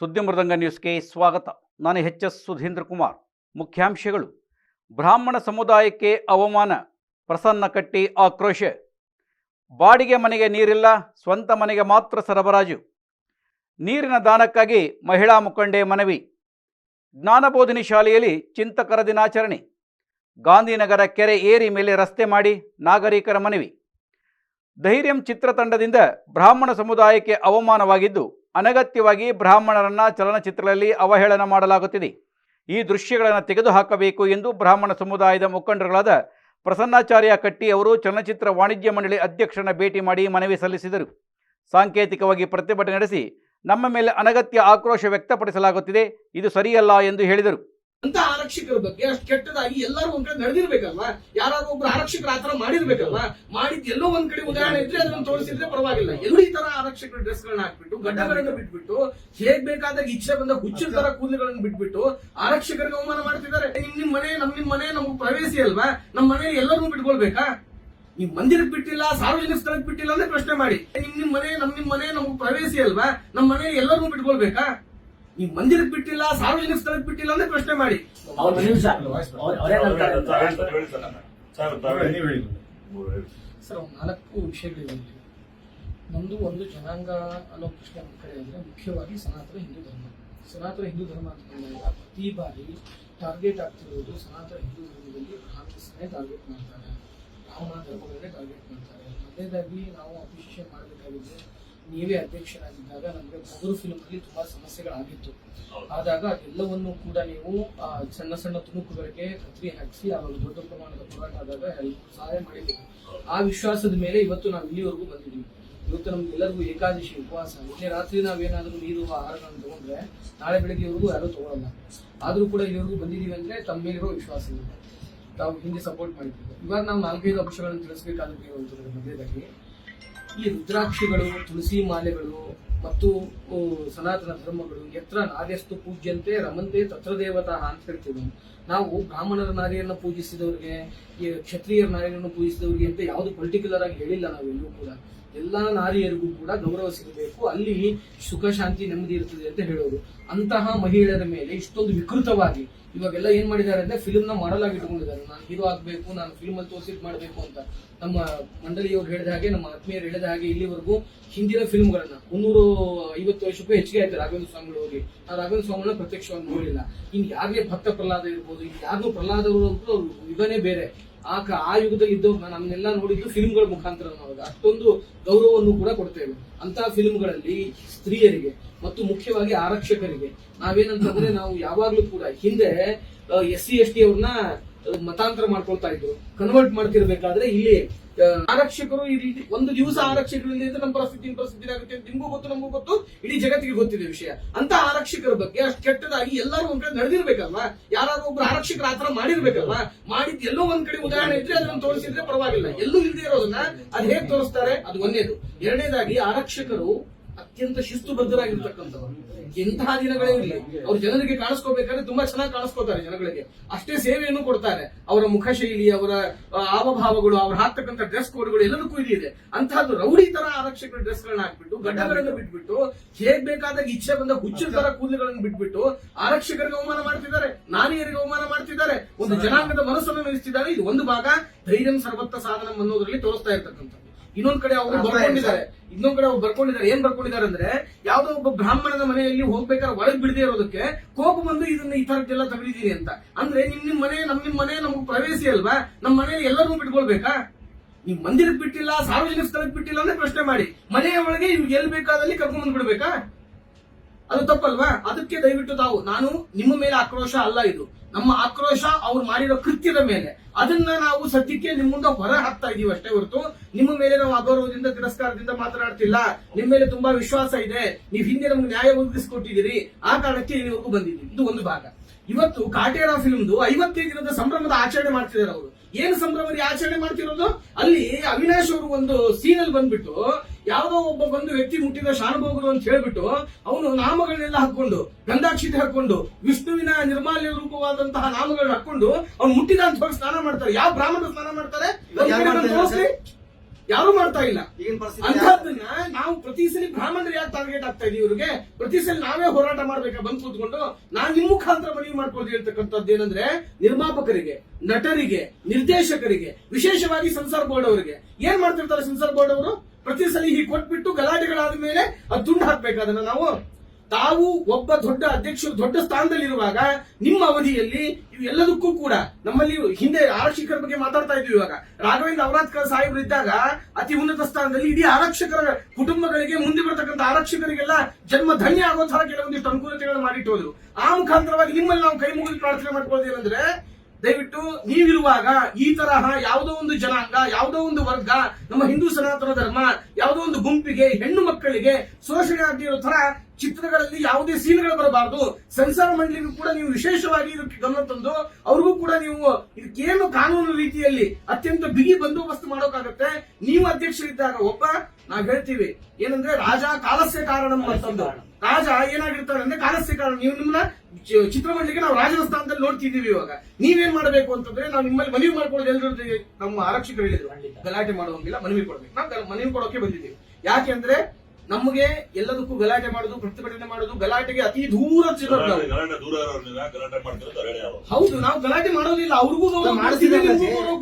ಸುದ್ದಿ ಮೃದಂಗ ನ್ಯೂಸ್ಗೆ ಸ್ವಾಗತ. ನಾನು ಎಚ್ ಎಸ್ ಸುಧೀಂದ್ರ ಕುಮಾರ್. ಮುಖ್ಯಾಂಶಗಳು. ಬ್ರಾಹ್ಮಣ ಸಮುದಾಯಕ್ಕೆ ಅವಮಾನ, ಪ್ರಸನ್ನ ಕಟ್ಟಿ ಆಕ್ರೋಶ. ಬಾಡಿಗೆ ಮನೆಗೆ ನೀರಿಲ್ಲ, ಸ್ವಂತ ಮನೆಗೆ ಮಾತ್ರ ಸರಬರಾಜು. ನೀರಿನ ದಾನಕ್ಕಾಗಿ ಮಹಿಳಾ ಮುಖಂಡೆ ಮನವಿ. ಜ್ಞಾನಬೋಧಿನಿ ಶಾಲೆಯಲ್ಲಿ ಚಿಂತಕರ ದಿನಾಚರಣೆ. ಗಾಂಧಿನಗರ ಕೆರೆ ಏರಿ ಮೇಲೆ ರಸ್ತೆ ಮಾಡಿ ನಾಗರಿಕರ ಮನವಿ. ಧೈರ್ಯಂ ಚಿತ್ರತಂಡದಿಂದ ಬ್ರಾಹ್ಮಣ ಸಮುದಾಯಕ್ಕೆ ಅವಮಾನವಾಗಿದ್ದು ಅನಗತ್ಯವಾಗಿ ಬ್ರಾಹ್ಮಣರನ್ನ ಚಲನಚಿತ್ರಗಳಲ್ಲಿ ಅವಹೇಳನ ಮಾಡಲಾಗುತ್ತಿದೆ. ಈ ದೃಶ್ಯಗಳನ್ನು ತೆಗೆದುಹಾಕಬೇಕು ಎಂದು ಬ್ರಾಹ್ಮಣ ಸಮುದಾಯದ ಮುಖಂಡರುಗಳಾದ ಪ್ರಸನ್ನಾಚಾರ್ಯ ಕಟ್ಟಿ ಅವರು ಚಲನಚಿತ್ರ ವಾಣಿಜ್ಯ ಮಂಡಳಿ ಅಧ್ಯಕ್ಷರನ್ನ ಭೇಟಿ ಮಾಡಿ ಮನವಿ ಸಲ್ಲಿಸಿದರು. ಸಾಂಕೇತಿಕವಾಗಿ ಪ್ರತಿಭಟನೆ ನಡೆಸಿ ನಮ್ಮ ಮೇಲೆ ಅನಗತ್ಯ ಆಕ್ರೋಶ ವ್ಯಕ್ತಪಡಿಸಲಾಗುತ್ತಿದೆ. ಇದು ಸರಿಯಲ್ಲ ಎಂದು ಹೇಳಿದರು. ಅಂತ ಆರಕ್ಷಕರ ಬಗ್ಗೆ, ಅಷ್ಟು ಕೆಟ್ಟದಾಗಿ ಎಲ್ಲರೂ ಒಂದ್ ಕಡೆ ನಡೆದಿರ್ಬೇಕಲ್ವಾ? ಯಾರಾದ್ರೂ ಒಬ್ರು ಆರಕ್ಷಕರು ಆತರ ಮಾಡಿರ್ಬೇಕಲ್ವಾ? ಮಾಡಿದ್ ಎಲ್ಲೋ ಒಂದ್ ಕಡೆ ಉದಾಹರಣೆ ಇದ್ರೆ ಅದನ್ನ ತೋರಿಸಿದ್ರೆ ಪರವಾಗಿಲ್ಲ. ಎಲ್ಲೂ ಈ ತರ ಆರಕ್ಷಕರ ಡ್ರೆಸ್ ಗಳನ್ನ ಹಾಕ್ಬಿಟ್ಟು ಗಡ್ಡಗಳನ್ನ ಬಿಟ್ಬಿಟ್ಟು, ಹೇಗ್ ಬೇಕಾದಾಗ ಇಚ್ಛೆ ಬಂದ ಹುಚ್ಚಿನ ತರ ಕೂದಲುಗಳನ್ನ ಬಿಟ್ಬಿಟ್ಟು ಆರಕ್ಷಕರಿಗೆ ಅವಮಾನ ಮಾಡ್ತಿದ್ದಾರೆ. ನಿಮ್ ನಿಮ್ ಮನೆ, ನಮ್ ನಿಮ್ ಮನೆ ನಮ್ಗೆ ಪ್ರವೇಶಿ ಅಲ್ವಾ? ನಮ್ ಮನೆ ಎಲ್ಲರೂ ಬಿಟ್ಕೊಳ್ಬೇಕಾ? ನಿಮ್ ಮಂದಿರಕ್ಕೆ ಬಿಟ್ಟಿಲ್ಲ, ಸಾರ್ವಜನಿಕ ಸ್ಥಳಕ್ಕೆ ಬಿಟ್ಟಿಲ್ಲ ಅಂದ್ರೆ ಪ್ರಶ್ನೆ ಮಾಡಿ. ನಿಮ್ ನಿಮ್ ಮನೆ, ನಮ್ ನಿಮ್ ಮನೆ ನಮ್ಗೆ ಪ್ರವೇಶಿ ಅಲ್ವಾ? ನಮ್ ಮನೆ ಎಲ್ಲರೂ ಬಿಟ್ಕೊಳ್ಬೇಕಾ? ನೀವ್ ಮಂದಿರಕ್ಕೆ ಬಿಟ್ಟಿಲ್ಲ ಸಾರ್ವಜನಿಕ ಸ್ಥಳಕ್ಕೆ ಬಿಟ್ಟಿಲ್ಲ ಅಂದ್ರೆ ಪ್ರಶ್ನೆ ಮಾಡಿ. ಸರ್ ನಾಲ್ಕು ವಿಷಯಗಳಿವೆ ನಮ್ಮದು ನಮ್ದು ಒಂದು ಜನಾಂಗ ಅನ್ನೋ ಪ್ರಶ್ನೆ ಕಡೆ ಅಂದ್ರೆ ಮುಖ್ಯವಾಗಿ ಸನಾತನ ಹಿಂದೂ ಧರ್ಮ. ಸನಾತನ ಹಿಂದೂ ಧರ್ಮ ಅಂತ ಬಂದಾಗ ಪ್ರತಿ ಬಾರಿ ಟಾರ್ಗೆಟ್ ಆಗ್ತಿರೋದು ಸನಾತನ ಹಿಂದೂ ಧರ್ಮದಲ್ಲಿ ಕಾಂಗ್ರೆಸ್ನೇ ಟಾರ್ಗೆಟ್ ಮಾಡ್ತಾರೆ. ಬ್ರಾಹ್ಮಣ ಧರ್ಮಗಳನ್ನೇ ಟಾರ್ಗೆಟ್ ಮಾಡ್ತಾರೆ. ಮೊದಲನೇದಾಗಿ ನಾವು ಅಪ್ರಿಷಿಯೇಷನ್ ಮಾಡಬೇಕಾಗಿದ್ದು ನೀವೇ ಅಧ್ಯಕ್ಷರಾಗಿದ್ದಾಗ ನಮಗೆ ಬದುರು ಫಿಲ್ಮ್ ಅಲ್ಲಿ ತುಂಬಾ ಸಮಸ್ಯೆಗಳಾಗಿತ್ತು. ಆದಾಗ ಅದೆಲ್ಲವನ್ನು ಕೂಡ ನೀವು ಆ, ಸಣ್ಣ ಸಣ್ಣ ತುಣುಕುಗಳಿಗೆ ಕತ್ರಿ ಹಾಕಿಸಿ ಆವಾಗ ದೊಡ್ಡ ಪ್ರಮಾಣದ ಹೋರಾಟ ಆದಾಗ ಹೆಲ್ಪ್ ಸಹಾಯ ಮಾಡಿದ್ದೀವಿ ಆ ವಿಶ್ವಾಸದ ಮೇಲೆ ಇವತ್ತು ನಾವು ಇಲ್ಲಿವರೆಗೂ ಬಂದಿದ್ದೀವಿ. ಇವತ್ತು ನಮ್ಗೆಲ್ಲರಿಗೂ ಏಕಾದಶಿ ಉಪವಾಸ. ನಿನ್ನೆ ರಾತ್ರಿ ನಾವೇನಾದ್ರೂ ನೀರು ಆಹಾರಗಳನ್ನು ತಗೊಂಡ್ರೆ ನಾಳೆ ಬೆಳಗ್ಗೆವರೆಗೂ ಯಾರೂ ತಗೊಳಲ್ಲ. ಆದ್ರೂ ಕೂಡ ಇಲ್ಲಿವರೆಗೂ ಬಂದಿದ್ದೀವಿ ಅಂದ್ರೆ ತಮ್ಮ ಮೇಲಿರೋ ವಿಶ್ವಾಸ ಇದೆ. ತಾವು ಹಿಂದೆ ಸಪೋರ್ಟ್ ಮಾಡಿದ್ದೀವಿ. ಇವಾಗ ನಾವು ನಾಲ್ಕೈದು ಅಂಶಗಳನ್ನು ತಿಳಿಸ್ಬೇಕಾದ್ರೆ ಮೊದಲೇದಾಗಿ ಈ ರುದ್ರಾಕ್ಷಿಗಳು, ತುಳಸಿ ಮಾಲೆಗಳು ಮತ್ತು ಸನಾತನ ಧರ್ಮಗಳು ಎತ್ರ ನಾರ್ಯಸ್ತು ಪೂಜ್ಯಂತೆ ರಮಂತೆ ತತ್ರ ದೇವತಾ ಅಂತ ಹೇಳ್ತೀವಿ ನಾವು ಬ್ರಾಹ್ಮಣರ ನಾರಿಯನ್ನು ಪೂಜಿಸಿದವರಿಗೆ ಕ್ಷತ್ರಿಯರ ನಾರಿಯನ್ನು ಪೂಜಿಸಿದವರಿಗೆ ಅಂತ ಯಾವುದು ಪರ್ಟಿಕ್ಯುಲರ್ ಆಗಿ ಹೇಳಿಲ್ಲ ನಾವೆಲ್ಲೂ ಕೂಡ. ಎಲ್ಲಾ ನಾರಿಯರಿಗೂ ಕೂಡ ಗೌರವ ಸಿಗಬೇಕು. ಅಲ್ಲಿ ಸುಖ, ಶಾಂತಿ, ನೆಮ್ಮದಿ ಇರ್ತದೆ ಅಂತ ಹೇಳೋರು ಅಂತಹ ಮಹಿಳೆಯರ ಮೇಲೆ ಇಷ್ಟೊಂದು ವಿಕೃತವಾಗಿ ಇವಾಗೆಲ್ಲ ಏನ್ ಮಾಡಿದ್ದಾರೆ ಅಂದ್ರೆ ಫಿಲ್ಮ್ನ ಮಾಡಲ್ ಆಗಿ ಇಟ್ಕೊಂಡಿದ್ದಾರೆ. ನಾನು ಹೀರೋ ಆಗ್ಬೇಕು, ನಾನು ಫಿಲ್ಮ್ ಅಲ್ಲಿ ತೋರಿಸಿಟ್ ಮಾಡಬೇಕು ಅಂತ. ನಮ್ಮ ಮಂಡಳಿಯವ್ರು ಹೇಳಿದ ಹಾಗೆ, ನಮ್ಮ ಆತ್ಮೀಯರು ಹೇಳಿದ ಹಾಗೆ ಇಲ್ಲಿವರೆಗೂ ಹಿಂದಿನ ಫಿಲ್ಮ್ಗಳನ್ನ ಮುನ್ನೂರು ಐವತ್ತು ವರ್ಷಕ್ಕೂ ಹೆಚ್ಚಿಗೆ ಆಯ್ತು ರಾಘವೇಂದ್ರ ಸ್ವಾಮಿಗಳು ಹೋಗಿ ಆ ರಾಘವೇಂದ್ರ ಸ್ವಾಮಿನ ಪ್ರತ್ಯಕ್ಷವಾಗಿ ನೋಡಿಲ್ಲ. ಇನ್ ಯಾರಿಗೆ ಭಕ್ತ ಪ್ರಹ್ಲಾದ ಇರ್ಬೋದು ಇನ್ ಯಾರನ್ನೂ ಪ್ರಹ್ಲಾದವರು ಅಂತೂ ಯುಗನೇ ಬೇರೆ. ಆ ಕ- ಆ ಯುಗದಲ್ಲಿ ಇದ್ದವ್ರು ನಮ್ಮನ್ನೆಲ್ಲ ನೋಡಿದ್ದು ಫಿಲ್ಮ್ಗಳ ಮುಖಾಂತರ ನಾವು ಅಷ್ಟೊಂದು ಗೌರವವನ್ನು ಕೂಡ ಕೊಡ್ತೇವೆ ಅಂತಹ ಫಿಲ್ಮ್ಗಳಲ್ಲಿ ಸ್ತ್ರೀಯರಿಗೆ ಮತ್ತು ಮುಖ್ಯವಾಗಿ ಆರಕ್ಷಕರಿಗೆ ನಾವೇನಂತಂದ್ರೆ ನಾವು ಯಾವಾಗ್ಲೂ ಕೂಡ ಹಿಂದೆ ಎಸ್ ಸಿ, ಎಸ್ ಟಿ ಅವ್ರನ್ನ ಮತಾಂತರ ಮಾಡ್ಕೊಳ್ತಾ ಇದ್ರು. ಕನ್ವರ್ಟ್ ಮಾಡ್ತಿರ್ಬೇಕಾದ್ರೆ ಇಲ್ಲಿ ಆರಕ್ಷಕರು ಈ ರೀತಿ ಒಂದು ದಿವಸ ಆರಕ್ಷಕರು ಇಲ್ಲದೆ ನಮ್ಮ ಪರಿಸ್ಥಿತಿ ಪರಿಸ್ಥಿತಿ ಆಗುತ್ತೆ. ನಿಮ್ಗೂ ಗೊತ್ತು, ನಮಗೂ ಗೊತ್ತು. ಇಡೀ ಜಗತ್ತಿಗೆ ಗೊತ್ತಿದೆ ವಿಷಯ. ಅಂತ ಆರಕ್ಷಕರ ಬಗ್ಗೆ ಅಷ್ಟು ಕೆಟ್ಟದಾಗಿ ಎಲ್ಲರೂ ಒಂದ್ ಕಡೆ ನಡೆದಿರ್ಬೇಕಲ್ವಾ? ಯಾರಾದ್ರೂ ಒಬ್ರು ಆರಕ್ಷಕರ ಆತರ ಮಾಡಿರ್ಬೇಕಲ್ವಾ? ಮಾಡಿದ್ ಎಲ್ಲೋ ಒಂದ್ ಕಡೆ ಉದಾಹರಣೆ ಇದ್ರೆ ಅದನ್ನ ತೋರಿಸಿದ್ರೆ ಪರವಾಗಿಲ್ಲ. ಎಲ್ಲೂ ಇಲ್ಲದೆ ಇರೋದನ್ನ ಅದ್ ಹೇಗ್ ತೋರಿಸ್ತಾರೆ? ಅದು ಒಂದೇದು. ಎರಡನೇದಾಗಿ ಆರಕ್ಷಕರು ಅತ್ಯಂತ ಶಿಸ್ತುಬದ್ಧರಾಗಿರ್ತಕ್ಕಂಥವ್ರು. ಎಂತಹ ದಿನಗಳೇ ಇರಲಿ, ಅವ್ರು ಜನರಿಗೆ ಕಾಣಿಸ್ಕೋಬೇಕಾದ್ರೆ ತುಂಬಾ ಚೆನ್ನಾಗಿ ಕಾಣಿಸ್ಕೋತಾರೆ ಜನಗಳಿಗೆ. ಅಷ್ಟೇ ಸೇವೆಯನ್ನು ಕೊಡ್ತಾರೆ. ಅವರ ಮುಖ ಶೈಲಿ, ಅವರ ಆವಭಾವಗಳು ಅವ್ರು ಹಾಕ್ತಕ್ಕಂಥ ಡ್ರೆಸ್ ಕೋಡ್ಗಳು ಎಲ್ಲದಕ್ಕೂ ಇಲ್ಲಿ ಇದೆ. ಅಂತಹದ್ದು ರೌಡಿ ತರ ಆರಕ್ಷಕರ ಡ್ರೆಸ್ ಗಳನ್ನ ಹಾಕ್ಬಿಟ್ಟು, ಗಡ್ಡಗಳನ್ನು ಬಿಟ್ಬಿಟ್ಟು, ಹೇಗ್ ಬೇಕಾದಾಗ ಇಚ್ಛೆ ಬಂದ ಹುಚ್ಚು ತರ ಕೂದಲುಗಳನ್ನು ಬಿಟ್ಬಿಟ್ಟು ಆರಕ್ಷಕರಿಗೆ ಅವಮಾನ ಮಾಡ್ತಿದ್ದಾರೆ ನಾನಿಯರಿಗೆ ಅವಮಾನ ಮಾಡ್ತಿದ್ದಾರೆ. ಒಂದು ಜನಾಂಗದ ಮನಸ್ಸನ್ನು ನಡೆಸ್ತಿದ್ದಾರೆ ಇದು ಒಂದು ಭಾಗ. ಧೈರ್ಯ ಸರ್ವತ್ತ ಸಾಧನ ಅನ್ನೋದ್ರಲ್ಲಿ ತೋರಿಸ್ತಾ ಇರ್ತಕ್ಕಂಥದ್ದು. ಇನ್ನೊಂದ್ ಕಡೆ ಅವರು ಬರ್ಕೊಂಡಿದ್ದಾರೆ. ಇನ್ನೊಂದ್ ಕಡೆ ಅವ್ರು ಬರ್ಕೊಂಡಿದ್ದಾರೆ. ಏನ್ ಬರ್ಕೊಂಡಿದ್ದಾರೆ ಅಂದ್ರೆ ಯಾವ್ದೋ ಒಬ್ಬ ಬ್ರಾಹ್ಮಣನ ಮನೆಯಲ್ಲಿ ಹೋಗ್ಬೇಕಾದ್ರೆ ಒಳಗ್ ಬಿಡದೆ ಇರೋದಕ್ಕೆ ಕೋಪ ಬಂದು ಇದನ್ನ ಈ ತರದ್ದೆಲ್ಲ ತಗಿದೀನಿ ಅಂತ. ಅಂದ್ರೆ ನಿಮ್ ನಿಮ್ ಮನೆ ನಮ್ ನಿಮ್ ಮನೆ ನಮ್ಗೆ ಪ್ರವೇಶಿ ಅಲ್ವಾ? ನಮ್ ಮನೆ ಎಲ್ಲರೂ ಬಿಟ್ಕೊಳ್ಬೇಕಾ? ನೀವ್ ಮಂದಿರಕ್ಕೆ ಬಿಟ್ಟಿಲ್ಲ ಸಾರ್ವಜನಿಕ ಸ್ಥಳಕ್ಕೆ ಬಿಟ್ಟಿಲ್ಲ ಅಂದ್ರೆ ಪ್ರಶ್ನೆ ಮಾಡಿ. ಮನೆಯ ಒಳಗೆ ಇವ್ಗೆ ಎಲ್ ಬೇಕಾದಲ್ಲಿ ಕರ್ಕೊಂಡ್ ಬಂದ್ ಬಿಡ್ಬೇಕಾ ಅದು ತಪ್ಪಲ್ವಾ? ಅದಕ್ಕೆ ದಯವಿಟ್ಟು ತಾವು, ನಾನು ನಿಮ್ಮ ಮೇಲೆ ಆಕ್ರೋಶ ಅಲ್ಲ ಇದು. ನಮ್ಮ ಆಕ್ರೋಶ ಅವ್ರು ಮಾಡಿರೋ ಕೃತ್ಯದ ಮೇಲೆ. ಅದನ್ನ ನಾವು ಸದ್ಯಕ್ಕೆ ನಿಮ್ಮ ಮುಂದೆ ಹೊರ ಹಾಕ್ತಾ ಇದೀವಿ ಅಷ್ಟೇ ಹೊರತು, ನಿಮ್ಮ ಮೇಲೆ ನಾವು ಅಗೌರವದಿಂದ, ತಿರಸ್ಕಾರದಿಂದ ಮಾತನಾಡ್ತಿಲ್ಲ. ನಿಮ್ಮ ಮೇಲೆ ತುಂಬಾ ವಿಶ್ವಾಸ ಇದೆ. ನೀವು ಹಿಂದೆ ನಮ್ಗೆ ನ್ಯಾಯ ಒದಗಿಸಿಕೊಟ್ಟಿದ್ದೀರಿ. ಆ ಕಾರಣಕ್ಕೆ ಇಲ್ಲಿವರೆಗೂ ಬಂದಿದ್ದೀವಿ. ಇದು ಒಂದು ಭಾಗ. ಇವತ್ತು ಕಾಟೇರ ಫಿಲ್ಮ್ದು ಐವತ್ತೈದು ದಿನದ ಸಂಭ್ರಮದ ಆಚರಣೆ ಮಾಡ್ತಿದ್ದಾರೆ ಅವರು. ಏನು ಸಂಭ್ರಮದ ಆಚರಣೆ ಮಾಡ್ತಿರೋದು? ಅಲ್ಲಿ ಅವಿನಾಶ್ ಅವರು ಒಂದು ಸೀನ್ ಅಲ್ಲಿ ಬಂದ್ಬಿಟ್ಟು ಯಾವುದೋ ಒಬ್ಬ ಬಂದು ವ್ಯಕ್ತಿ ಮುಟ್ಟಿದ ಶಾನುಭೋಗರು ಅಂತ ಹೇಳ್ಬಿಟ್ಟು ಅವನು ನಾಮಗಳನ್ನೆಲ್ಲ ಹಾಕೊಂಡು ಗಂಧಾಕ್ಷಿತ ಹಾಕೊಂಡು ವಿಷ್ಣುವಿನ ನಿರ್ಮಾಲ್ಯ ರೂಪವಾದಂತಹ ನಾಮಗಳನ್ನ ಹಾಕೊಂಡು ಅವ್ನು ಮುಟ್ಟಿದ ಅಂತ ಹೋಗಿ ಸ್ನಾನ ಮಾಡ್ತಾರೆ. ಯಾವ ಬ್ರಾಹ್ಮಣರು ಸ್ನಾನ ಮಾಡ್ತಾರೆ? ಯಾರು ಮಾಡ್ತಾ ಇಲ್ಲ. ಅಂತಹದನ್ನ ನಾವು ಪ್ರತಿ ಸಲ ಬ್ರಾಹ್ಮಣರು ಯಾಕೆ ಟಾರ್ಗೆಟ್ ಆಗ್ತಾ ಇದೀವಿ ಇವ್ರಿಗೆ? ಪ್ರತಿ ಸಲ ನಾವೇ ಹೋರಾಟ ಮಾಡ್ಬೇಕಾ? ಬಂದ್ ಕೂತ್ಕೊಂಡು ನಾನ್ ನಿಮ್ ಮುಖಾಂತರ ಮನವಿ ಮಾಡ್ಕೊಳ್ತೀವಿ ಹೇಳ್ತಕ್ಕಂಥದ್ದು ಏನಂದ್ರೆ ನಿರ್ಮಾಪಕರಿಗೆ ನಟರಿಗೆ ನಿರ್ದೇಶಕರಿಗೆ ವಿಶೇಷವಾಗಿ ಸೆನ್ಸಾರ್ ಬೋರ್ಡ್ ಅವರಿಗೆ. ಏನ್ ಮಾಡ್ತಿರ್ತಾರೆ ಸೆನ್ಸಾರ್ ಬೋರ್ಡ್ ಅವರು? ಪ್ರತಿ ಸಲ ಹೀಗೆ ಕೊಟ್ಬಿಟ್ಟು ಗಲಾಟೆಗಳಾದ ಮೇಲೆ ಅದು ತುಂಡು ಹಾಕ್ಬೇಕು. ಅದನ್ನ ನಾವು ತಾವು ಒಬ್ಬ ದೊಡ್ಡ ಅಧ್ಯಕ್ಷರು ದೊಡ್ಡ ಸ್ಥಾನದಲ್ಲಿರುವಾಗ ನಿಮ್ಮ ಅವಧಿಯಲ್ಲಿ ಇವೆಲ್ಲದಕ್ಕೂ ಕೂಡ ನಮ್ಮಲ್ಲಿ ಹಿಂದೆ ಆರಕ್ಷಕರ ಬಗ್ಗೆ ಮಾತಾಡ್ತಾ ಇದ್ವಿ ಇವಾಗ. ರಾಘವೇಂದ್ರ ಔರಾದ್ಕರ್ ಸಾಹೇಬರು ಇದ್ದಾಗ ಅತಿ ಉನ್ನತ ಸ್ಥಾನದಲ್ಲಿ ಇಡೀ ಆರಕ್ಷಕರ ಕುಟುಂಬಗಳಿಗೆ ಮುಂದೆ ಬರ್ತಕ್ಕಂಥ ಆರಕ್ಷಕರಿಗೆಲ್ಲ ಜನ್ಮ ಧನ್ಯ ಆಗೋ ತರ ಕೆಲವೊಂದಿಷ್ಟು ಅನುಕೂಲತೆಗಳನ್ನು ಮಾಡಿಟ್ಟು ಹೋದ್ರು. ಆ ಮುಖಾಂತರವಾಗಿ ನಿಮ್ಮಲ್ಲಿ ನಾವು ಕೈ ಮುಗಿದು ಪ್ರಾರ್ಥನೆ ಮಾಡ್ಕೊಳ್ಳೋದು ಏನಂದ್ರೆ ದಯವಿಟ್ಟು ನೀವಿರುವಾಗ ಈ ತರಹ ಯಾವುದೋ ಒಂದು ಜನಾಂಗ, ಯಾವುದೋ ಒಂದು ವರ್ಗ, ನಮ್ಮ ಹಿಂದೂ ಸನಾತನ ಧರ್ಮ, ಯಾವುದೋ ಒಂದು ಗುಂಪಿಗೆ, ಹೆಣ್ಣು ಮಕ್ಕಳಿಗೆ ಶೋಷಣೆ ಆಗಿರೋ ತರ ಚಿತ್ರಗಳಲ್ಲಿ ಯಾವುದೇ ಸೀನ್ಗಳು ಬರಬಾರದು. ಸಂಸಾರ ಮಂಡಳಿಗೂ ಕೂಡ ನೀವು ವಿಶೇಷವಾಗಿ ಇದಕ್ಕೆ ಗಮನ ತಂದು, ಅವ್ರಿಗೂ ಕೂಡ ನೀವು ಇದಕ್ಕೇನು ಕಾನೂನು ರೀತಿಯಲ್ಲಿ ಅತ್ಯಂತ ಬಿಗಿ ಬಂದೋಬಸ್ತ್ ಮಾಡೋಕ್ಕಾಗತ್ತೆ. ನೀವು ಅಧ್ಯಕ್ಷರಿದ್ದಾಗ ಒಬ್ಬ, ನಾವ್ ಹೇಳ್ತೀವಿ, ಏನಂದ್ರೆ ರಾಜ ಕಾಲಸ್ಯ ಕಾರಣ ಅಂತಂದು ರಾಜ ಏನಾಗಿರ್ತಾರೆ ಅಂದ್ರೆ ಕಾಲಸ್ಯ ಕಾರಣ. ನೀವು ನಿಮ್ಮನ್ನ ಚಿತ್ರಮಂಡಳಿಗೆ ನಾವು ರಾಜನ ಸ್ಥಾನದಲ್ಲಿ ನೋಡ್ತಿದೀವಿ ಇವಾಗ. ನೀವೇನ್ ಮಾಡಬೇಕು ಅಂತಂದ್ರೆ ನಾವು ನಿಮ್ಮಲ್ಲಿ ಮನವಿ ಮಾಡ್ಕೊಳ್ಳೋದು ಎಲ್ಲರ ನಮ್ಮ ಆರಕ್ಷಕರು ಹೇಳಿದ್ರು. ಗಲಾಟೆ ಮಾಡುವಂಗಿಲ್ಲ, ಮನವಿ ಕೊಡ್ಬೇಕು. ನಾವು ಮನವಿ ಕೊಡೋಕೆ ಬಂದಿದ್ದೀವಿ. ಯಾಕೆಂದ್ರೆ ನಮಗೆ ಎಲ್ಲದಕ್ಕೂ ಗಲಾಟೆ ಮಾಡುದು ಪ್ರತಿಭಟನೆ ಮಾಡುದು ಗಲಾಟೆಗೆ ಅತಿ ದೂರ ಹೌದು ನಾವು ಗಲಾಟೆ ಮಾಡೋದಿಲ್ಲ ಅವ್ರಿಗೂ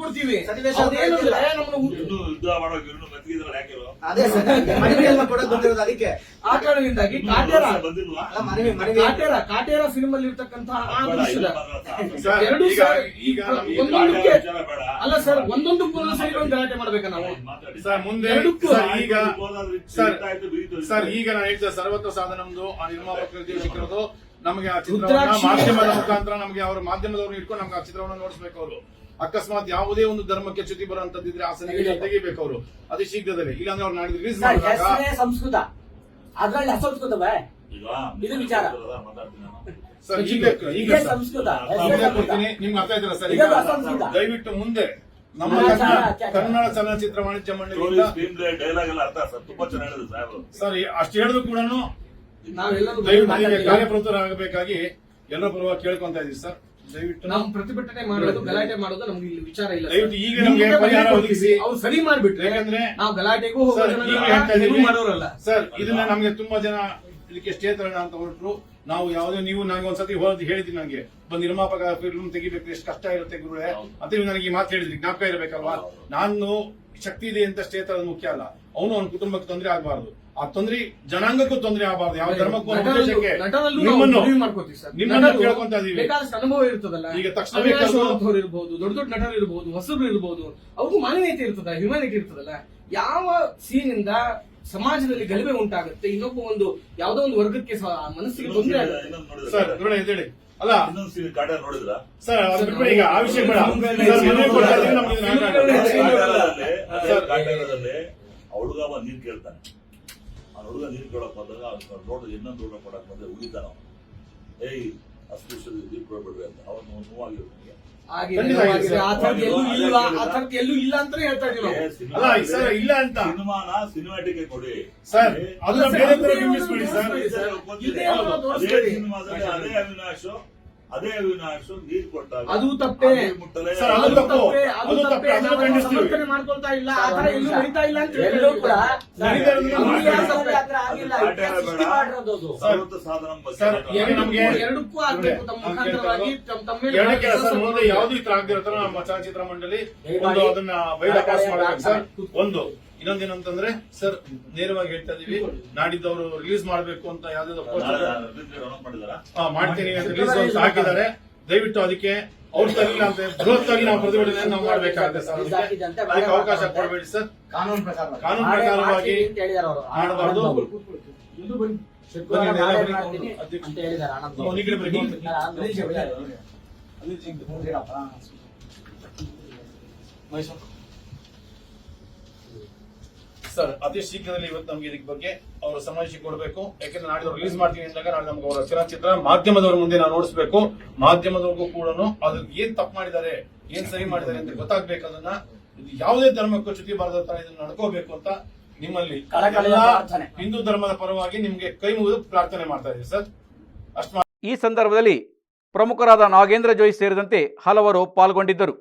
ಕೊಡ್ತೀವಿ, ಆ ಕಾರಣದಿಂದಾಗಿ ಕಾಟೇರ ಅಲ್ಲ ಕಾಟೇರ ಕಾಟೇರ ಸಿನಿಮಾ ಇರ್ತಕ್ಕಂತಹ. ಅಲ್ಲ ಸರ್ ಒಂದೊಂದು ಗಲಾಟೆ ಮಾಡ್ಬೇಕಾ ನಾವು. ಮುಂದೆ ಎರಡಕ್ಕೂ ಸರ್ ಈಗ ನಾನು ಹೇಳ್ತೇನೆ ಸರ್ವತ್ರ ಸಾಧನಮ್ದು ಆ ನಿರ್ಮಾಪಕ ನಿರ್ದೇಶಕರದು ನಮಗೆ ಆ ಚಿತ್ರವನ್ನ ರುದ್ರಾಕ್ಷಿ ಮಾಧ್ಯಮದ ಮುಖಾಂತರ ನಮಗೆ ಅವರ ಮಾಧ್ಯಮದವ್ರನ್ನ ಇಟ್ಕೊಂಡು ನಮ್ಗೆ ಆ ಚಿತ್ರವನ್ನು ನೋಡಿಸ್ಬೇಕು ಅವರು. ಅಕಸ್ಮಾತ್ ಯಾವುದೇ ಒಂದು ಧರ್ಮಕ್ಕೆ ಚ್ಯುತಿ ಬರುವಂತದ್ದಿದ್ರೆ ಆ ಸನ್ನಿವೇಶ ತೆಗಿಬೇಕು ಅವರು. ಅತಿ ಶೀಘ್ರದಲ್ಲಿ. ಇಲ್ಲಾಂದ್ರೆ ಅವ್ರು ನಾಡಿದ್ರು ರಿಲೀಸ್ ಮಾಡಿದಾಗ ಸಂಸ್ಕೃತ. ಅದ್ರಲ್ಲಿ ಅಸಂಸ್ಕೃತವೇ? ಇದು ವಿಚಾರ. ಮಾತಾಡ್ತೀನಿ ನಾನು. ಸರ್ ಈಗ ಈಗ ಸಂಸ್ಕೃತ. ನಿಮ್ಗೆ ಅರ್ಥ ಆಯ್ತಲ್ಲ ಸರ್? ದಯವಿಟ್ಟು ಮುಂದೆ ನಮ್ಮ ಕನ್ನಡ ಚಲನಚಿತ್ರ ವಾಣಿಜ್ಯ ಮಂಡಳಿ ಸ್ಕ್ರೀನ್ ಡೈಲಾಗ್ ಎಲ್ಲ ಅರ್ಥ ಸರ್ ತುಂಬಾ ಚೆನ್ನಾಗಿ ಹೇಳಿದ್ರು ಸಾಹೇಬರು ಸರ್ ಅಷ್ಟು ಹೇಳಿದ್ರು ಕೂಡ. ಕಾರ್ಯಪ್ರವೃತ್ತರಾಗಬೇಕಾಗಿ ಎಲ್ಲರ ಪರವಾಗಿ ಕೇಳ್ಕೊಂತ ಇದೀವಿ ಸರ್. ದಯವಿಟ್ಟು ನಾವು ಪ್ರತಿಭಟನೆ ಮಾಡೋದು ಗಲಾಟೆ ಮಾಡೋದು ನಮ್ಗೆ ಇಲ್ಲಿ ವಿಚಾರ ಇಲ್ಲ ದಯವಿಟ್ಟು ಈಗ ನಮ್ಗೆ ಪರಿಹಾರ ಒದಗಿಸಿ. ಅವ್ರು ಸರಿ ಮಾಡ್ಬಿಟ್ರೆ ಯಾಕಂದ್ರೆ ನಾವು ಗಲಾಟೆಗೂ ಮಾಡೋರಲ್ಲ. ಸರ್ ಇದನ್ನ ನಮ್ಗೆ ತುಂಬಾ ಜನ ಇದಕ್ಕೆ ಸ್ಟೇ ತರೋಣ ಅಂತ ಹೊರಟ್ರು. ನಾವು ಯಾವುದೇ ನೀವು ನನಗೆ ಒಂದ್ಸತಿ ಹೋದ್ ಹೇಳಿದ್ರಿ ನನಗೆ. ಬಂದ್ ನಿರ್ಮಾಪಕ ಫಿಲ್ಮ್ ತೆಗಿಬೇಕು ಎಷ್ಟು ಕಷ್ಟ ಇರುತ್ತೆ ಗುರುಳೆ ಅಂತ ನೀವು ನನಗೆ ಈ ಮಾತು ಹೇಳಿದ್ರಿ. ಜ್ಞಾಪಕ ಇರಬೇಕಲ್ವಾ? ನಾನು ಶಕ್ತಿ ಇದೆ ಅಂತ ಸ್ಟೇ ತರೋದು ಮುಖ್ಯ ಅಲ್ಲ. ಅವನು ಅವನ ಕುಟುಂಬಕ್ಕೆ ತೊಂದರೆ ಆಗಬಾರ್ದು. ಆ ತೊಂದ್ರೆ ಜನಾಂಗಕ್ಕೂ ತೊಂದರೆ ಆಗಬಾರ್ದು. ಯಾವ ಧರ್ಮಕ್ಕೂ ಉದ್ದೇಶಕ್ಕೆ ನಿಮ್ಮನ್ನು. ನಿಮ್ಮನ್ನ ಕೇಳ್ಕೊಂತ ಇದೀವಿ. ಅನುಭವ ಇರ್ತದಲ್ಲ. ಈಗ ತಕ್ಷಣವೇ ಇರ್ಬೋದು ದೊಡ್ಡ ದೊಡ್ಡ ನಟರು ಇರಬಹುದು ಹೊಸಬ್ರು ಇರಬಹುದು ಅವ್ರಿಗೂ ಮಾನವೀಯತೆ ಇರ್ತದ ಹ್ಯುಮ್ಯಾನಿಟಿ ಇರ್ತದಲ್ಲ. ಯಾವ ಸೀನಿಂದ ಸಮಾಜದಲ್ಲಿ ಗಲಭೆ ಉಂಟಾಗುತ್ತೆ ಇನ್ನೊಬ್ಬ ಒಂದು ಯಾವ್ದೋ ಒಂದು ವರ್ಗಕ್ಕೆ ಮನಸ್ಸಿಗೆ ತೊಂದರೆ ಆಗುತ್ತೆ. ನೋಡಿದ್ರೆ ಸರ್ ಗುರುಳೆ ಎದ್ದೇಳಿ ಅಲ್ಲ. ಇನ್ನೊಂದು ನೋಡಿದ್ರ? ಸರ್ ಅದು ಬಿಟ್ಬಿಡಿ ಈಗ ಆ ವಿಷಯ ಬೇಡ. ಹುಡುಗ ಅವ ನೀರ್ ಕೇಳ್ತಾನೆ. ಆ ಹುಡುಗ ನೀರ್ ಕೇಳಕ್ ಬಂದಾಗ ಅವ್ನು ನೋಡು ಇನ್ನೊಂದು ಹುಡುಗ ಕೊಡಕ್ ಬಂದ್ರೆ ಉಳಿತಾನ ಏಯ್ ಅಸ್ಪೃಶ್ಯರು ನೀರ್ ಕೊಡ್ಬೇಡ್ರಿ ಅಂತ. ಅವನು ನೋವಾಗಿರ್ತಾನೆ ಆಗಿದೆ, ಖಂಡಿತ ಆಗಿದೆ. ಆ ಥರದ್ದು ಎಲ್ಲೂ ಇಲ್ಲ ಆ ಥರದ್ದು ಎಲ್ಲೂ ಇಲ್ಲ ಅಂತಾನೆ ಹೇಳ್ತಾ ಇದೀವಿ ನಾವು. ಅಲ್ಲ ಸರ್ ಇಲ್ಲ ಅಂತ. ಸಿನಿಮಾನ ಸಿನಿಮಾಟಿಕ್ ಕೊಡಿ. ಸರ್ ಅದನ್ನ ಬೇರೆ ತರ ಅದೇ ಬಿಂಬಿಸ್ಬಿಡಿ ಸರ್. ಅದೇ. ಸಿನಿಮಾದಲ್ಲಿ ಅದೇ ಅವಿನಾಶ್. ಅದೇ ಅವಿನಾಶ್ ನೀರು ಕೊಟ್ಟಾಗ ಅದು ತಪ್ಪೇ. ಮುಟ್ಟಲೇ ಸರ್, ಅದು ಅದು ತಪ್ಪು. ತಪ್ಪೇ, ಅದು ಅದು ತಪ್ಪೇ. ತಪ್ಪೇ, ಅದನ್ನ ನಾವು ಖಂಡಿಸ್ತೀವಿ. ಸಮರ್ಥನೆ ಮಾಡ್ಕೊಳ್ತಾ ಇಲ್ಲ ಆ ಥರ ಎಲ್ಲೂ ನಡೀತಾ ಇಲ್ಲ ಅಂತ ಎಲ್ಲೂ ಕೂಡ ನಡೀತಾ ಇರೋದನ್ನ ಅದು ಮಾತಾಡಿ. ಯಾರ ಆಗಿಲ್ಲ ಕಾಟೇರ ಸೃಷ್ಟಿ ಮಾಡಿರೋದು ಅದು. ಸರ್ವತ ಸಾಧನ ಬಗ್ಗೆ ಸರ್, ಮಾತಾಡೋಣ. ನಮ್ಗೆ- ಎರಡಕ್ಕೂ ಎರಡಕ್ಕೂ ಆಗ್ಬೇಕು ತಮ್ಮ ಮುಖಾಂತರವಾಗಿ ತಮ್ಮ ತಮ್ಮ ಮೇಲೆ ಎರಡಕ್ಕೆ ಸರ್ ಕೆಲಸ ಮುಂದೆ ಯಾವ್ದು ಈ ತರ ಆಗದಿರೋ ತರ ನಮ್ಮ ಚಲನಚಿತ್ರ ಮಂಡಳಿ ಒಂದು ಅದನ್ನ ಬೈಲ ಪಾಸ್ ಮಾಡಬೇಕು ಸರ್ ಒಂದು ಇನ್ನೊಂದೇನಂತಂದ್ರೆ ಸರ್ ನೇರವಾಗಿ ಹೇಳ್ತಾ ಇದೀವಿ ಅವರು ರಿಲೀಸ್ ಮಾಡಬೇಕು ಅಂತ ಯಾವ್ದಾದ್ರು? ಮಾಡ್ತೀನಿ ಅಂತ ರಿಲೀಸ್ ಅಂತ ಹಾಕಿದ್ದಾರೆ. ದಯವಿಟ್ಟು ಅದಕ್ಕೆ ಅವ್ರ ತರಲಿಲ್ಲ ಅಂತ ಬೃಹತ್ತಾಗಿ ನಾವು ಪ್ರತಿಭಟನೆ ನಾವು ಮಾಡ್ಬೇಕಾಗುತ್ತೆ ಸರ್. ಅದಕ್ಕೆ ಅವಕಾಶ ಕೊಡಬೇಡಿ ಸರ್. ಕಾನೂನು ಪ್ರಕಾರ. ಕಾನೂನು ಪ್ರಕಾರವಾಗಿ ಮಾಡ್ತೀನಿ ಅಂತ ಹೇಳಿದಾರೆ ಅವರು ಮಾಡಬಾರ್ದು. ಇದು ಬನ್ನಿ. ಶುಕ್ರವಾರ ಬನ್ನಿ, ನಾಳೆ ಬನ್ನಿ, ಮಾಡ್ತೀನಿ ಅಧ್ಯಕ್ಷ. ಅಂತ ಹೇಳಿದ್ದಾರೆ ಆನಂದ್ ನೀವು ಈ ಕಡೆ ಬನ್ನಿ. ನಾನು ಆನಂದ್ ಅದೇ ಬಾಬು ಜಗಳ. ಹೇಳಿದ್ದಾರೆ. ಸರ್ ಅತಿ ಶೀಘ್ರದಲ್ಲಿ ಇವತ್ತು ನಮ್ಗೆ ಇದಕ್ಕೆ ಬಗ್ಗೆ ಅವರು ಸಮಸ್ಯೆ ಕೊಡಬೇಕು. ಯಾಕಂದ್ರೆ ನಾಳೆ ರಿಲೀಸ್ ಮಾಡ್ತೀನಿ ಅಂದಾಗ ನಾಳೆ ನಮ್ಗೆ ಅವರ ಚಲನಚಿತ್ರ ಮಾಧ್ಯಮದವರ ಮುಂದೆ ನಾವು ನೋಡಿಸ್ಬೇಕು ಮಾಧ್ಯಮದವ್ರಿಗೂ ಕೂಡ ಅದು ಏನ್ ತಪ್ಪು ಮಾಡಿದ್ದಾರೆ ಏನ್ ಸರಿ ಮಾಡಿದ್ದಾರೆ ಅಂತ ಗೊತ್ತಾಗ್ಬೇಕು ಅದನ್ನ. ಇದು ಯಾವುದೇ ಧರ್ಮಕ್ಕೂ ಚ್ಯುತಿ ಬಾರದ ತರ ಇದನ್ನ ನಡ್ಕೋಬೇಕು ಅಂತ ನಿಮ್ಮಲ್ಲಿ ಕಳಕಳಿಯ ಪ್ರಾರ್ಥನೆ. ಹಿಂದೂ ಧರ್ಮದ ಪರವಾಗಿ ನಿಮ್ಗೆ ಕೈ ಮುಗಿದು ಪ್ರಾರ್ಥನೆ ಮಾಡ್ತಾ ಇದ್ದೀವಿ ಸರ್. ಅಷ್ಟು ಈ ಸಂದರ್ಭದಲ್ಲಿ ಪ್ರಮುಖರಾದ ನಾಗೇಂದ್ರ ಜೋಯಿಸ್ ಸೇರಿದಂತೆ ಹಲವರು ಪಾಲ್ಗೊಂಡಿದ್ದರು.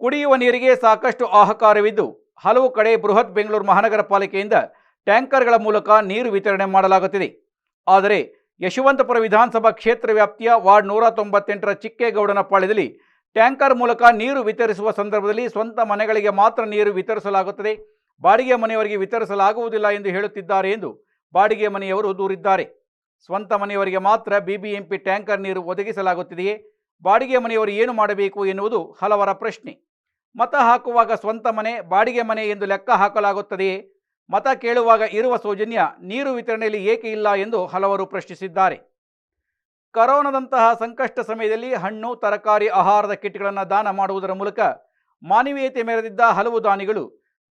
ಕುಡಿಯುವ ನೀರಿಗೆ ಸಾಕಷ್ಟು ಆಹಾಕಾರವಿದ್ದು ಹಲವು ಕಡೆ ಬೃಹತ್ ಬೆಂಗಳೂರು ಮಹಾನಗರ ಪಾಲಿಕೆಯಿಂದ ಟ್ಯಾಂಕರ್ಗಳ ಮೂಲಕ ನೀರು ವಿತರಣೆ ಮಾಡಲಾಗುತ್ತಿದೆ. ಆದರೆ ಯಶವಂತಪುರ ವಿಧಾನಸಭಾ ಕ್ಷೇತ್ರ ವ್ಯಾಪ್ತಿಯ ವಾರ್ಡ್ ನೂರ ತೊಂಬತ್ತೆಂಟರ ಚಿಕ್ಕೇಗೌಡನ ಪಾಳ್ಯದಲ್ಲಿ ಟ್ಯಾಂಕರ್ ಮೂಲಕ ನೀರು ವಿತರಿಸುವ ಸಂದರ್ಭದಲ್ಲಿ ಸ್ವಂತ ಮನೆಗಳಿಗೆ ಮಾತ್ರ ನೀರು ವಿತರಿಸಲಾಗುತ್ತದೆ. ಬಾಡಿಗೆ ಮನೆಯವರಿಗೆ ವಿತರಿಸಲಾಗುವುದಿಲ್ಲ ಎಂದು ಹೇಳುತ್ತಿದ್ದಾರೆ ಎಂದು ಬಾಡಿಗೆ ಮನೆಯವರು ದೂರಿದ್ದಾರೆ. ಸ್ವಂತ ಮನೆಯವರಿಗೆ ಮಾತ್ರ ಬಿಬಿಎಂಪಿ ಟ್ಯಾಂಕರ್ ನೀರು ಒದಗಿಸಲಾಗುತ್ತಿದೆಯೇ? ಬಾಡಿಗೆ ಮನೆಯವರು ಏನು ಮಾಡಬೇಕು ಎನ್ನುವುದು ಹಲವರ ಪ್ರಶ್ನೆ. ಮತ ಹಾಕುವಾಗ ಸ್ವಂತ ಮನೆ, ಬಾಡಿಗೆ ಮನೆ ಎಂದು ಲೆಕ್ಕ ಹಾಕಲಾಗುತ್ತದೆಯೇ ಮತ ಕೇಳುವಾಗ ಇರುವ ಸೌಜನ್ಯ ನೀರು ವಿತರಣೆಯಲ್ಲಿ ಏಕೆ ಇಲ್ಲ ಎಂದು ಹಲವರು ಪ್ರಶ್ನಿಸಿದ್ದಾರೆ. ಕರೋನಾದಂತಹ ಸಂಕಷ್ಟ ಸಮಯದಲ್ಲಿ ಹಣ್ಣು, ತರಕಾರಿ, ಆಹಾರದ ಕಿಟ್ಗಳನ್ನು ದಾನ ಮಾಡುವುದರ ಮೂಲಕ ಮಾನವೀಯತೆ ಮೆರೆದಿದ್ದ ಹಲವು ದಾನಿಗಳು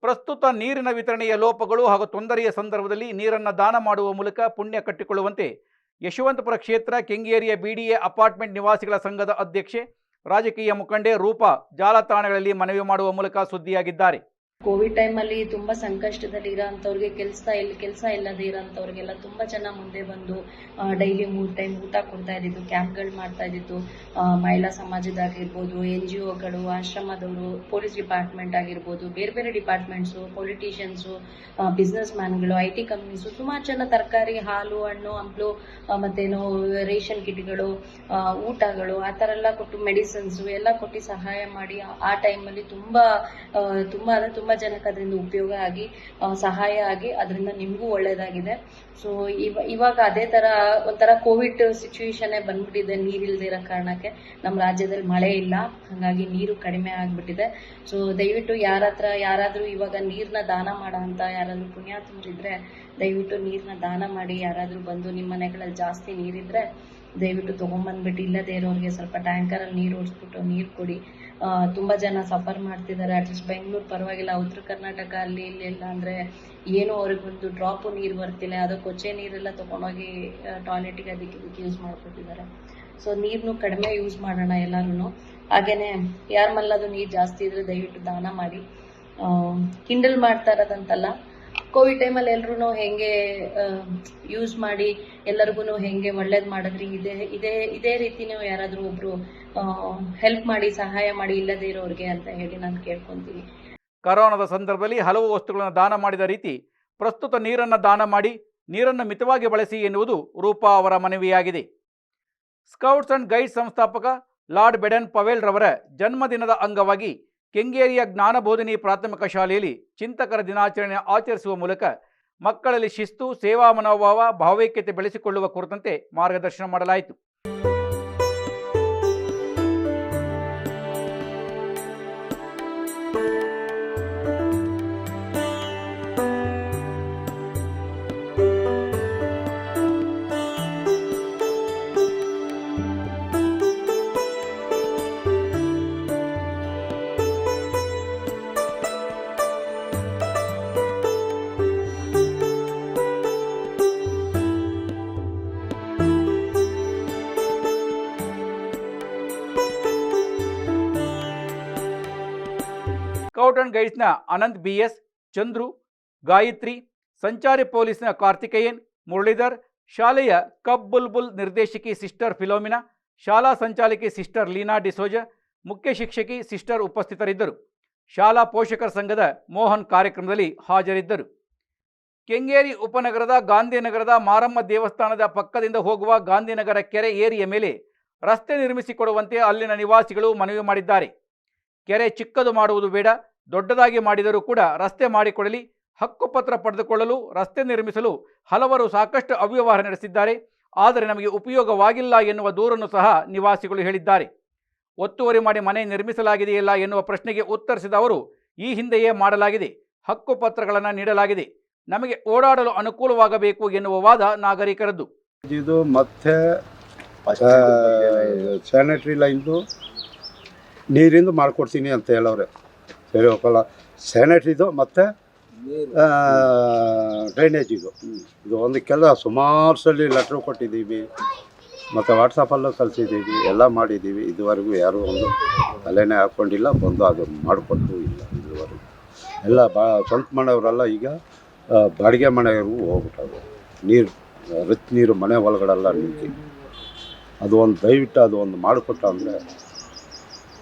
ಪ್ರಸ್ತುತ ನೀರಿನ ವಿತರಣೆಯ ಲೋಪಗಳು ಹಾಗೂ ತೊಂದರೆಯ ಸಂದರ್ಭದಲ್ಲಿ ನೀರನ್ನು ದಾನ ಮಾಡುವ ಮೂಲಕ ಪುಣ್ಯ ಕಟ್ಟಿಕೊಳ್ಳುವಂತೆ ಯಶವಂತಪುರ ಕ್ಷೇತ್ರ, ಕೆಂಗೇರಿಯ ಬಿಡಿಎ ಅಪಾರ್ಟ್ಮೆಂಟ್ ನಿವಾಸಿಗಳ ಸಂಘದ ಅಧ್ಯಕ್ಷೆ ರಾಜಕೀಯ ಮುಖಂಡೆ ರೂಪಾ ಜಾಲತಾಣಗಳಲ್ಲಿ ಮನವಿ ಮಾಡುವ ಮೂಲಕ ಸುದ್ದಿಯಾಗಿದ್ದಾರೆ. ಕೋವಿಡ್ ಟೈಮಲ್ಲಿ ತುಂಬಾ ಸಂಕಷ್ಟದಲ್ಲಿ ಇರೋಂಥವ್ರಿಗೆ ಕೆಲಸ ಇಲ್ಲ ಕೆಲಸ ಇಲ್ಲದೆ ಇರೋಂಥವ್ರಿಗೆಲ್ಲ ತುಂಬಾ ಜನ ಮುಂದೆ ಬಂದು ಡೈಲಿ ಮೂರು ಟೈಮ್ ಊಟ ಕೊಡ್ತಾ ಇದ್ದಿದ್ದು ಕ್ಯಾಂಪ್ಗಳು ಮಾಡ್ತಾ ಇದ್ದಿದ್ದು ಆ, ಮಹಿಳಾ ಸಮಾಜದಾಗಿರ್ಬೋದು ಎನ್ ಜಿ ಒಗಳು ಆಶ್ರಮದವರು ಪೊಲೀಸ್ ಡಿಪಾರ್ಟ್ಮೆಂಟ್ ಆಗಿರ್ಬೋದು ಬೇರೆ ಬೇರೆ ಡಿಪಾರ್ಟ್ಮೆಂಟ್ಸು ಪೊಲಿಟಿಷಿಯನ್ಸು ಬಿಸ್ನೆಸ್ ಮ್ಯಾನ್ಗಳು ಐ ಟಿ ಕಂಪ್ನೀಸು ಸುಮಾರು ಜನ ತರಕಾರಿ ಹಾಲು ಹಣ್ಣು ಹಂಪ್ಲು ಮತ್ತೇನು ರೇಷನ್ ಕಿಟ್ಗಳು ಊಟಗಳು ಆ ಥರ ಎಲ್ಲ ಕೊಟ್ಟು ಮೆಡಿಸಿನ್ಸು ಎಲ್ಲ ಕೊಟ್ಟು ಸಹಾಯ ಮಾಡಿ ಆ- ಟೈಮಲ್ಲಿ ತುಂಬಾ ತುಂಬ ತುಂಬ ತುಂಬಾ ಜನಕ್ಕೆ ಅದರಿಂದ ಉಪಯೋಗ ಆಗಿ ಸಹಾಯ ಆಗಿ ಅದರಿಂದ ನಿಮಗೂ ಒಳ್ಳೇದಾಗಿದೆ. ಸೊ ಇವ, ಇವಾಗ ಅದೇ ತರ, ಒಂಥರ ಕೋವಿಡ್ ಸಿಚುವೇಶನ್ ಬಂದ್ಬಿಟ್ಟಿದೆ ನೀರಿಲ್ಲದೆ ಇರೋ ಕಾರಣಕ್ಕೆ. ನಮ್ಮ ರಾಜ್ಯದಲ್ಲಿ ಮಳೆ ಇಲ್ಲ, ಹಾಗಾಗಿ ನೀರು ಕಡಿಮೆ ಆಗ್ಬಿಟ್ಟಿದೆ. ಸೊ ದಯವಿಟ್ಟು ಯಾರ ಹತ್ರ ಯಾರಾದರೂ ಇವಾಗ ನೀರನ್ನ ದಾನ ಮಾಡೋ ಅಂತ ಯಾರಾದರೂ ಪುಣ್ಯಾತ್ಮರಿದ್ರೆ ದಯವಿಟ್ಟು ನೀರನ್ನ ದಾನ ಮಾಡಿ, ಯಾರಾದರೂ ಬಂದು ನಿಮ್ಮ ಮನೆಗಳಲ್ಲಿ ಜಾಸ್ತಿ ನೀರಿದ್ರೆ, ದಯವಿಟ್ಟು ತೊಗೊಂಬಂದ್ಬಿಟ್ಟು ಇಲ್ಲದೇ ಇರೋರಿಗೆ ಸ್ವಲ್ಪ ಟ್ಯಾಂಕರಲ್ಲಿ ನೀರು ಓಡಿಸ್ಬಿಟ್ಟು ನೀರು ಕೊಡಿ. ತುಂಬಾ ಜನ ಸಫರ್ ಮಾಡ್ತಿದ್ದಾರೆ. ಅಟ್ಲೀಸ್ಟ್ ಬೆಂಗಳೂರು ಪರವಾಗಿಲ್ಲ. ಉತ್ತರ ಕರ್ನಾಟಕ ಅಲ್ಲಿ, ಇಲ್ಲಿ ಎಲ್ಲ ಅಂದ್ರೆ ಏನು ಅವ್ರಿಗೆ ಒಂದು ಡ್ರಾಪು ನೀರು ಬರ್ತಿಲ್ಲ. ಅದೋ ಕೊಚ್ಚೆ ನೀರೆಲ್ಲ ತಗೊಂಡೋಗಿ ಟಾಯ್ಲೆಟಿಗೆ ಅದಕ್ಕೆ ಇದಕ್ಕೆ ಯೂಸ್ ಮಾಡ್ಕೊತಿದ್ದಾರೆ ಸೊ ನೀರನ್ನು ಕಡಿಮೆ ಯೂಸ್ ಮಾಡೋಣ ಎಲ್ಲರೂ ಹಾಗೇನೆ ಯಾರ ಮಲ್ಲದು ನೀರು ಜಾಸ್ತಿ ಇದ್ರೆ ದಯವಿಟ್ಟು ದಾನ ಮಾಡಿ. ಕಿಂಡಲ್ ಮಾಡ್ತಾ ಇರೋದಂತಲ್ಲ ಕೋವಿಡ್ ಟೈಮಲ್ಲಿ ಎಲ್ಲರೂ ಹೆಂಗೆ ಯೂಸ್ ಮಾಡಿ ಎಲ್ಲರಿಗೂ ಹೆಂಗೆ ಒಳ್ಳೇದು ಮಾಡಿದ್ರಿ, ಇದೇ ಇದೇ ಇದೇ ರೀತಿ ನೀವು ಯಾರಾದರೂ ಒಬ್ಬರು ಹೆಲ್ಪ್ ಮಾಡಿ, ಸಹಾಯ ಮಾಡಿ ಇಲ್ಲದೆ ಇರೋರಿಗೆ ಅಂತ ಹೇಳಿ ನಾನು ಕೇಳ್ಕೊಂತೀನಿ. ಕರೋನಾದ ಸಂದರ್ಭದಲ್ಲಿ ಹಲವು ವಸ್ತುಗಳನ್ನು ದಾನ ಮಾಡಿದ ರೀತಿ ಪ್ರಸ್ತುತ ನೀರನ್ನು ದಾನ ಮಾಡಿ, ನೀರನ್ನು ಮಿತವಾಗಿ ಬಳಸಿ ಎನ್ನುವುದು ರೂಪಾ ಅವರ ಮನವಿಯಾಗಿದೆ. ಸ್ಕೌಟ್ಸ್ ಅಂಡ್ ಗೈಡ್ಸ್ ಸಂಸ್ಥಾಪಕ ಲಾರ್ಡ್ ಬೆಡನ್ ಪವೇಲ್ ರವರ ಜನ್ಮದಿನದ ಅಂಗವಾಗಿ ಕೆಂಗೇರಿಯ ಜ್ಞಾನಬೋಧಿನಿ ಪ್ರಾಥಮಿಕ ಶಾಲೆಯಲ್ಲಿ ಚಿಂತಕರ ದಿನಾಚರಣೆ ಆಚರಿಸುವ ಮೂಲಕ ಮಕ್ಕಳಲ್ಲಿ ಶಿಸ್ತು, ಸೇವಾ ಮನೋಭಾವ, ಭಾವೈಕ್ಯತೆ ಬೆಳೆಸಿಕೊಳ್ಳುವ ಕುರಿತಂತೆ ಮಾರ್ಗದರ್ಶನ ಮಾಡಲಾಯಿತು. ಗೈಡ್ಸ್ನ ಅನಂತ್ ಬಿ ಎಸ್ ಚಂದ್ರು ಗಾಯತ್ರಿ ಸಂಚಾರಿ ಪೊಲೀಸ್ನ ಕಾರ್ತಿಕೇಯನ್ ಮುರಳೀಧರ್ ಶಾಲೆಯ ಕಬ್ ಬುಲ್ಬುಲ್ ನಿರ್ದೇಶಕಿ ಸಿಸ್ಟರ್ ಫಿಲೋಮಿನಾ, ಶಾಲಾ ಸಂಚಾಲಕಿ ಸಿಸ್ಟರ್ ಲೀನಾ ಡಿಸೋಜ, ಮುಖ್ಯ ಶಿಕ್ಷಕಿ ಸಿಸ್ಟರ್ ಉಪಸ್ಥಿತರಿದ್ದರು. ಶಾಲಾ ಪೋಷಕರ ಸಂಘದ ಮೋಹನ್ ಕಾರ್ಯಕ್ರಮದಲ್ಲಿ ಹಾಜರಿದ್ದರು. ಕೆಂಗೇರಿ ಉಪನಗರದ ಗಾಂಧಿನಗರದ ಮಾರಮ್ಮ ದೇವಸ್ಥಾನದ ಪಕ್ಕದಿಂದ ಹೋಗುವ ಗಾಂಧಿನಗರ ಕೆರೆ ಏರಿಯ ಮೇಲೆ ರಸ್ತೆ ನಿರ್ಮಿಸಿಕೊಡುವಂತೆ ಅಲ್ಲಿನ ನಿವಾಸಿಗಳು ಮನವಿ ಮಾಡಿದ್ದಾರೆ. ಕೆರೆ ಚಿಕ್ಕದು ಮಾಡುವುದು ಬೇಡ ದೊಡ್ಡದಾಗಿ ಮಾಡಿದರೂ ಕೂಡ ರಸ್ತೆ ಮಾಡಿಕೊಡಲಿ ಹಕ್ಕುಪತ್ರ ಪಡೆದುಕೊಳ್ಳಲು ರಸ್ತೆ ನಿರ್ಮಿಸಲು ಹಲವರು ಸಾಕಷ್ಟು ಅವ್ಯವಹಾರ ನಡೆಸಿದ್ದಾರೆ. ಆದರೆ ನಮಗೆ ಉಪಯೋಗವಾಗಿಲ್ಲ ಎನ್ನುವ ದೂರನ್ನು ಸಹ ನಿವಾಸಿಗಳು ಹೇಳಿದ್ದಾರೆ. ಒತ್ತುವರಿ ಮಾಡಿ ಮನೆ ನಿರ್ಮಿಸಲಾಗಿದೆಯಲ್ಲ ಎನ್ನುವ ಪ್ರಶ್ನೆಗೆ ಉತ್ತರಿಸಿದ ಅವರು ಈ ಹಿಂದೆಯೇ ಮಾಡಲಾಗಿದೆ. ಹಕ್ಕುಪತ್ರಗಳನ್ನು ನೀಡಲಾಗಿದೆ. ನಮಗೆ ಓಡಾಡಲು ಅನುಕೂಲವಾಗಬೇಕು ಎನ್ನುವ ವಾದ ನಾಗರಿಕರದ್ದು. ಇದು ಮತ್ತೆ ಸ್ಯಾನಿಟ್ರಿ ಲೈನ್ದು ನೀರಿಂದು ಮಾಡಿಕೊಡ್ತೀನಿ ಅಂತ ಹೇಳವ್ರೆ. ಸರಿ ಹೋಗಲ್ಲ ಸ್ಯಾನಿಟ್ರಿದು ಮತ್ತು ಡ್ರೈನೇಜ್ ಇದು. ಒಂದಕ್ಕೆಲ್ಲ ಸುಮಾರು ಸಲ ಲೆಟ್ರ್ ಕೊಟ್ಟಿದ್ದೀವಿ. ಮತ್ತು ವಾಟ್ಸಪ್ಪಲ್ಲೂ ಕಲಿಸಿದ್ದೀವಿ ಎಲ್ಲ ಮಾಡಿದ್ದೀವಿ. ಇದುವರೆಗೂ ಯಾರೂ ಒಂದು ತಲೆನೇ ಹಾಕ್ಕೊಂಡಿಲ್ಲ ಬಂದು ಅದು ಮಾಡಿಕೊಟ್ಟು ಇಲ್ಲ ಇದುವರೆಗೂ. ಎಲ್ಲ ಬಾ ಸ್ವಂತ ಮನೆಯವರೆಲ್ಲ ಈಗ ಬಾಡಿಗೆ ಮನೆಯವ್ರಿಗೂ ಹೋಗ್ಬಿಟ್ಟವು ನೀರು ರಿಚ್ ನೀರು ಮನೆ ಒಳಗಡೆಲ್ಲ ನಿಂತು. ಅದು ಒಂದು ದಯವಿಟ್ಟು ಅದು ಒಂದು ಮಾಡಿಕೊಟ್ಟ ಅಂದರೆ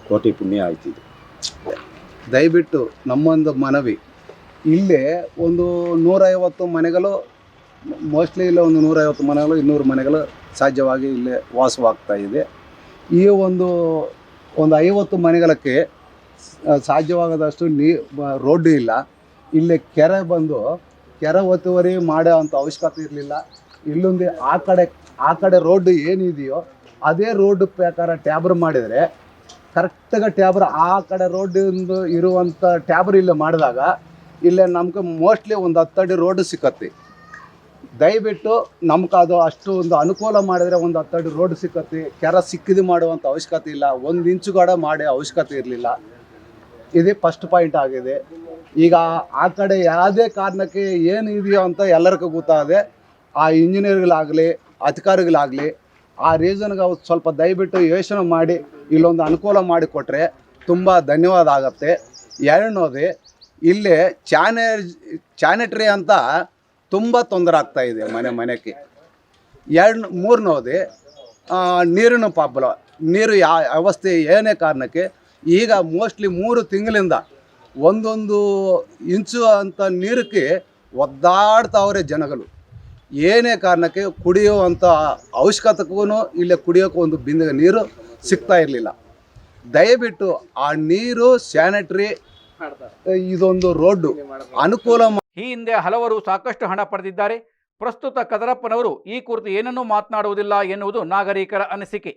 ಕೋಟಿ ಪುಣ್ಯ ಆಯ್ತಿದೆ ದಯವಿಟ್ಟು ನಮ್ಮೊಂದು ಮನವಿ. ಇಲ್ಲೇ ಒಂದು ನೂರೈವತ್ತು ಮನೆಗಳು ಮೋಸ್ಟ್ಲಿ ಇಲ್ಲ ಒಂದು ನೂರೈವತ್ತು ಮನೆಗಳು, ಇನ್ನೂರು ಮನೆಗಳು ಸಾಧ್ಯವಾಗಿ ಇಲ್ಲೇ ವಾಸವಾಗ್ತಾ ಇದೆ. ಈ ಒಂದು ಒಂದು ಐವತ್ತು ಮನೆಗಳಕ್ಕೆ ಸಾಧ್ಯವಾಗದಷ್ಟು ನೀ ರೋಡ್ ಇಲ್ಲ. ಇಲ್ಲಿ ಕೆರೆ ಬಂದು, ಕೆರೆ ಒತ್ತುವರಿ ಮಾಡೋ ಅಂಥ ಅವಶ್ಯಕತೆ ಇರಲಿಲ್ಲ. ಇಲ್ಲೊಂದು ಆ ಕಡೆ ಆ ಕಡೆ ರೋಡ್ ಏನಿದೆಯೋ, ಅದೇ ರೋಡ್ ಪ್ರಕಾರ ಟ್ಯಾಬ್ರ್ ಮಾಡಿದರೆ ಕರೆಕ್ಟಾಗಿ ಟ್ಯಾಬ್ರ್ ಆ ಕಡೆ ರೋಡಿಂದು ಇರುವಂಥ ಟ್ಯಾಬ್ರ್ ಇಲ್ಲಿ ಮಾಡಿದಾಗ, ಇಲ್ಲೇ ನಮ್ಗೆ ಮೋಸ್ಟ್ಲಿ ಒಂದು ಹತ್ತಡಿ ರೋಡ್ ಸಿಕ್ಕತ್ತೆ. ದಯವಿಟ್ಟು ನಮ್ಗೆ ಅದು ಅಷ್ಟು ಒಂದು ಅನುಕೂಲ ಮಾಡಿದರೆ ಒಂದು ಹತ್ತಡಿ ರೋಡ್ ಸಿಕ್ಕತ್ತೆ. ಕೆರ ಸಿಕ್ಕಿದು ಮಾಡುವಂಥ ಅವಶ್ಯಕತೆ ಇಲ್ಲ. ಒಂದು ಇಂಚು ಕೂಡ ಮಾಡಿ ಅವಶ್ಯಕತೆ ಇರಲಿಲ್ಲ. ಇದೇ ಫಸ್ಟ್ ಪಾಯಿಂಟ್ ಆಗಿದೆ. ಈಗ ಆ ಕಡೆ ಯಾವುದೇ ಕಾರಣಕ್ಕೆ ಏನು ಇದೆಯೋ ಅಂತ ಎಲ್ಲರಿಗೂ ಗೊತ್ತಾದೆ. ಆ ಇಂಜಿನಿಯರ್ಗಳಾಗಲಿ ಅಧಿಕಾರಿಗಳಾಗಲಿ ಆ ರೀಸನ್ಗೆ ಅವ್ರು ಸ್ವಲ್ಪ ದಯವಿಟ್ಟು ಯೋಚನೆ ಮಾಡಿ, ಇಲ್ಲೊಂದು ಅನುಕೂಲ ಮಾಡಿಕೊಟ್ರೆ ತುಂಬ ಧನ್ಯವಾದ ಆಗುತ್ತೆ. ಎರಡನೇದು, ಇಲ್ಲಿ ಚಾನೆ ಚಾನಿಟ್ರಿ ಅಂತ ತುಂಬ ತೊಂದರೆ ಆಗ್ತಾ ಇದೆ ಮನೆ, ಮನೆಗೆ. ಎರಡು ಮೂರನೇದು ನೀರಿನ ಪಾಪಲ ನೀರು ಯಾ ವ್ಯವಸ್ಥೆ ಏನೇ ಕಾರಣಕ್ಕೆ, ಈಗ ಮೋಸ್ಟ್ಲಿ ಮೂರು ತಿಂಗಳಿಂದ ಒಂದೊಂದು ಇಂಚು ಅಂತ ನೀರಕ್ಕೆ ಒದ್ದಾಡ್ತಾವ್ರೆ ಜನಗಳು. ಏನೇ ಕಾರಣಕ್ಕೆ ಕುಡಿಯುವಂಥ ಅವಶ್ಯಕತೆಗೂ ಇಲ್ಲೇ ಕುಡಿಯೋಕೆ ಒಂದು ಬಿಂದಿಗೆ ನೀರು ಸಿಗ್ತಾ ಇರಲಿಲ್ಲ. ದಯವಿಟ್ಟು ಆ ನೀರು ಸ್ಯಾನಿಟ್ರಿ, ಇದೊಂದು ರೋಡ್ಡು ಅನುಕೂಲ ಈ ಹಿಂದೆ ಹಲವರು ಸಾಕಷ್ಟು ಹಣ ಪಡೆದಿದ್ದಾರೆ. ಪ್ರಸ್ತುತ ಕದರಪ್ಪನವರು ಈ ಕುರಿತು ಏನನ್ನೂ ಮಾತನಾಡುವುದಿಲ್ಲ ಎನ್ನುವುದು ನಾಗರಿಕರ ಅನಿಸಿಕೆ.